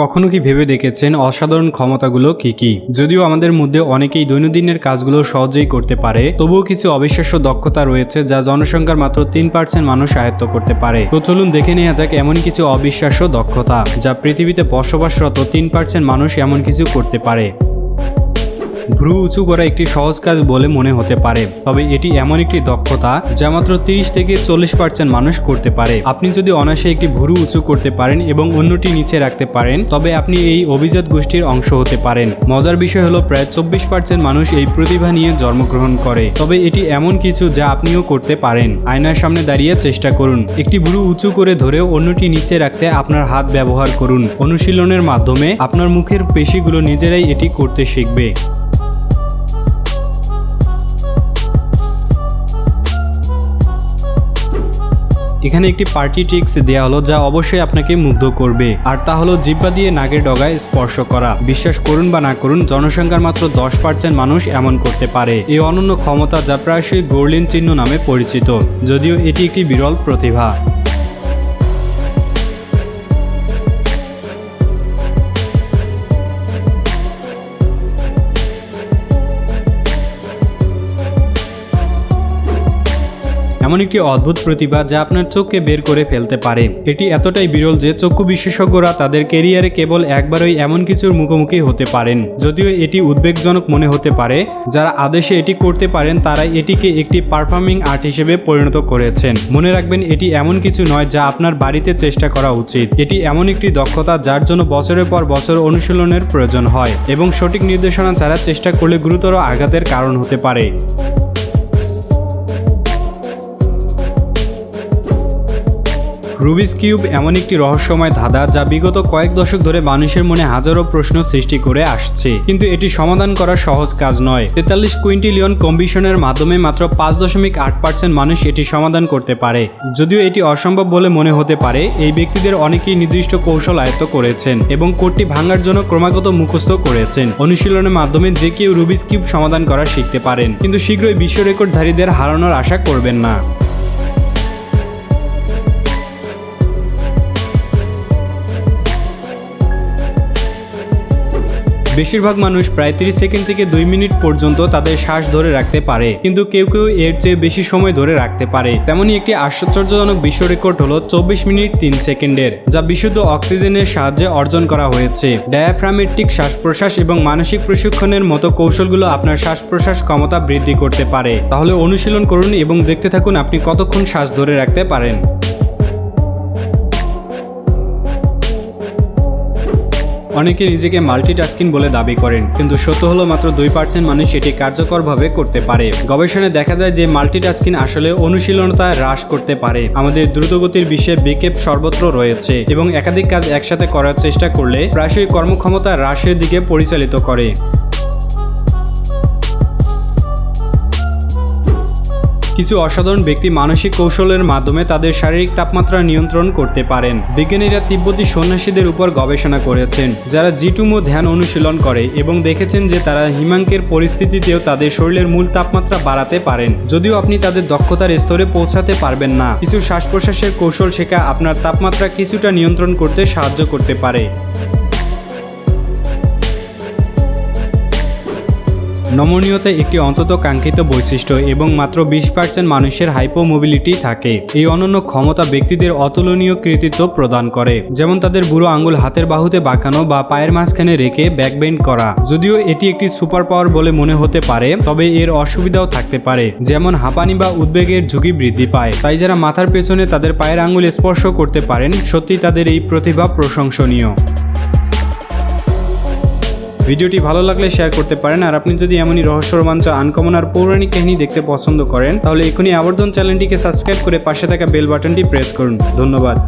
কখনো কি ভেবে দেখেছেন অসাধারণ ক্ষমতাগুলো কি কি? যদিও আমাদের মধ্যে অনেকেই দৈনন্দিনের কাজগুলো সহজেই করতে পারে, তবুও কিছু অবিশ্বাস্য দক্ষতা রয়েছে যা জনসংখ্যার মাত্র তিন পার্সেন্ট মানুষ আয়ত্ত করতে পারে। তো চলুন দেখে নেওয়া যাক এমন কিছু অবিশ্বাস্য দক্ষতা যা পৃথিবীতে বসবাসরত তিন পার্সেন্ট মানুষ এমন কিছু করতে পারে। ভ্রু উঁচু করা একটি সহজ কাজ বলে মনে হতে পারে। তবে এটি এমন একটি দক্ষতা যা মাত্র তিরিশ থেকে চল্লিশ পার্সেন্ট মানুষ করতে পারে। আপনি যদি অনায়াসে একটি ভুরু উঁচু করতে পারেন এবং অন্যটি নিচে রাখতে পারেন, তবে আপনি এই অভিজাত গোষ্ঠীর অংশ হতে পারেন। মজার বিষয় হলো প্রায় চব্বিশ পার্সেন্ট মানুষ এই প্রতিভা নিয়ে জন্মগ্রহণ করে। তবে এটি এমন কিছু যা আপনিও করতে পারেন। আয়নার সামনে দাঁড়িয়ে চেষ্টা করুন। একটি ভুরু উঁচু করে ধরেও অন্যটি নিচে রাখতে আপনার হাত ব্যবহার করুন। অনুশীলনের মাধ্যমে আপনার মুখের পেশিগুলো নিজেরাই এটি করতে শিখবে। এখানে একটি পার্টি ট্রিক্স দেওয়া হলো যা অবশ্যই আপনাকে মুগ্ধ করবে। আর তা হলো জিব্বা দিয়ে নাগের ডগায় স্পর্শ করা। বিশ্বাস করুন বা না করুন, জনসংখ্যার মাত্র দশ পার্সেন্ট মানুষ এমন করতে পারে। এই অনন্য ক্ষমতা যা প্রায়শই গোর্লিন চিহ্ন নামে পরিচিত, যদিও এটি একটি বিরল প্রতিভা। এমন একটি অদ্ভুত প্রতিভা যা আপনার চোখকে বের করে ফেলতে পারে। এটি এতটাই বিরল যে চক্ষু বিশেষজ্ঞরা তাদের কেরিয়ারে কেবল একবারই এমন কিছুর মুখোমুখি হতে পারেন, যদিও এটি উদ্বেগজনক মনে হতে পারে। যারা আদেশে এটি করতে পারেন তারা এটিকে একটি পারফর্মিং আর্ট হিসেবে পরিণত করেছেন। মনে রাখবেন, এটি এমন কিছু নয় যা আপনার বাড়িতে চেষ্টা করা উচিত। এটি এমন একটি দক্ষতা যার জন্য বছরের পর বছর অনুশীলনের প্রয়োজন হয় এবং সঠিক নির্দেশনা ছাড়া চেষ্টা করলে গুরুতর আঘাতের কারণ হতে পারে। রুবিস কিউব এমন একটি রহস্যময় ধাঁধা যা বিগত কয়েক দশক ধরে মানুষের মনে হাজারো প্রশ্ন সৃষ্টি করে আসছে। কিন্তু এটি সমাধান করা সহজ কাজ নয়। তেতাল্লিশ কুইন্টিলিয়ন কম্বিশনের মাধ্যমে মাত্র পাঁচ দশমিক আট পার্সেন্ট মানুষ এটি সমাধান করতে পারে। যদিও এটি অসম্ভব বলে মনে হতে পারে, এই ব্যক্তিদের অনেকেই নির্দিষ্ট কৌশল আয়ত্ত করেছেন এবং কোডটি ভাঙার জন্য ক্রমাগত মুখস্থ করেছেন। অনুশীলনের মাধ্যমে যে কেউ রুবিস কিউব সমাধান করা শিখতে পারেন, কিন্তু শীঘ্রই বিশ্ব রেকর্ডধারীদের হারানোর আশা করবেন না। বেশিরভাগ মানুষ প্রায় 30 সেকেন্ড থেকে দুই মিনিট পর্যন্ত তাদের শ্বাস ধরে রাখতে পারে। কিন্তু কেউ কেউ এর চেয়ে বেশি সময় ধরে রাখতে পারে। তেমনই একটি আশ্চর্যজনক বিশ্ব রেকর্ড হলো চব্বিশ মিনিট তিন সেকেন্ডের, যা বিশুদ্ধ অক্সিজেনের সাহায্যে অর্জন করা হয়েছে। ডায়াফ্রামেটিক শ্বাস প্রশ্বাস এবং মানসিক প্রশিক্ষণের মতো কৌশলগুলো আপনার শ্বাস প্রশ্বাস ক্ষমতা বৃদ্ধি করতে পারে। তাহলে অনুশীলন করুন এবং দেখতে থাকুন আপনি কতক্ষণ শ্বাস ধরে রাখতে পারেন। অনেকে নিজেকে মাল্টিটাস্কিং বলে দাবি করেন, কিন্তু সত্য হলো মাত্র দুই পার্সেন্ট মানুষ এটি কার্যকরভাবে করতে পারে। গবেষণায় দেখা যায় যে মাল্টিটাস্কিং আসলে অনুশীলনতা হ্রাস করতে পারে। আমাদের দ্রুতগতির বিশ্বে বিক্ষেপ সর্বত্র রয়েছে এবং একাধিক কাজ একসাথে করার চেষ্টা করলে প্রায়শই কর্মক্ষমতা হ্রাসের দিকে পরিচালিত করে। কিছু অসাধারণ ব্যক্তি মানসিক কৌশলের মাধ্যমে তাদের শারীরিক তাপমাত্রা নিয়ন্ত্রণ করতে পারেন। বিজ্ঞানীরা তিব্বতী সন্ন্যাসীদের উপর গবেষণা করেছেন, যারা জিটুমো ধ্যান অনুশীলন করে এবং দেখেছেন যে তারা হিমাঙ্কের পরিস্থিতিতেও তাদের শরীরের মূল তাপমাত্রা বাড়াতে পারেন। যদিও আপনি তাদের দক্ষতার স্তরে পৌঁছাতে পারবেন না। কিছু শ্বাস প্রশ্বাসের কৌশল শেখা আপনার তাপমাত্রা কিছুটা নিয়ন্ত্রণ করতে সাহায্য করতে পারে। নমনীয়তা একটি অন্তত কাঙ্ক্ষিত বৈশিষ্ট্য এবং মাত্র বিশ পার্সেন্ট মানুষের হাইপো মোবিলিটি থাকে। এই অনন্য ক্ষমতা ব্যক্তিদের অতুলনীয় কৃতিত্ব প্রদান করে, যেমন তাদের বুড়ো আঙ্গুল হাতের বাহুতে বাঁকানো বা পায়ের মাঝখানে রেখে ব্যাকবেন্ড করা। যদিও এটি একটি সুপার পাওয়ার বলে মনে হতে পারে, তবে এর অসুবিধাও থাকতে পারে, যেমন হাঁপানি বা উদ্বেগের ঝুঁকি বৃদ্ধি পায়। তাই যারা মাথার পেছনে তাদের পায়ের আঙ্গুল স্পর্শ করতে পারেন সত্যি তাদের এই প্রতিভা প্রশংসনীয়। ভিডিওটি ভালো লাগলে শেয়ার করতে পারেন, আর আপনি যদি এমনই রহস্য রোমাঞ্চ আনকমন আর পৌরাণিক কাহিনী দেখতে পছন্দ করেন, তাহলে এখনই আবর্ধন চ্যানেলটিকে সাবস্ক্রাইব করে পাশে থাকা বেল বাটনটি প্রেস করুন। ধন্যবাদ।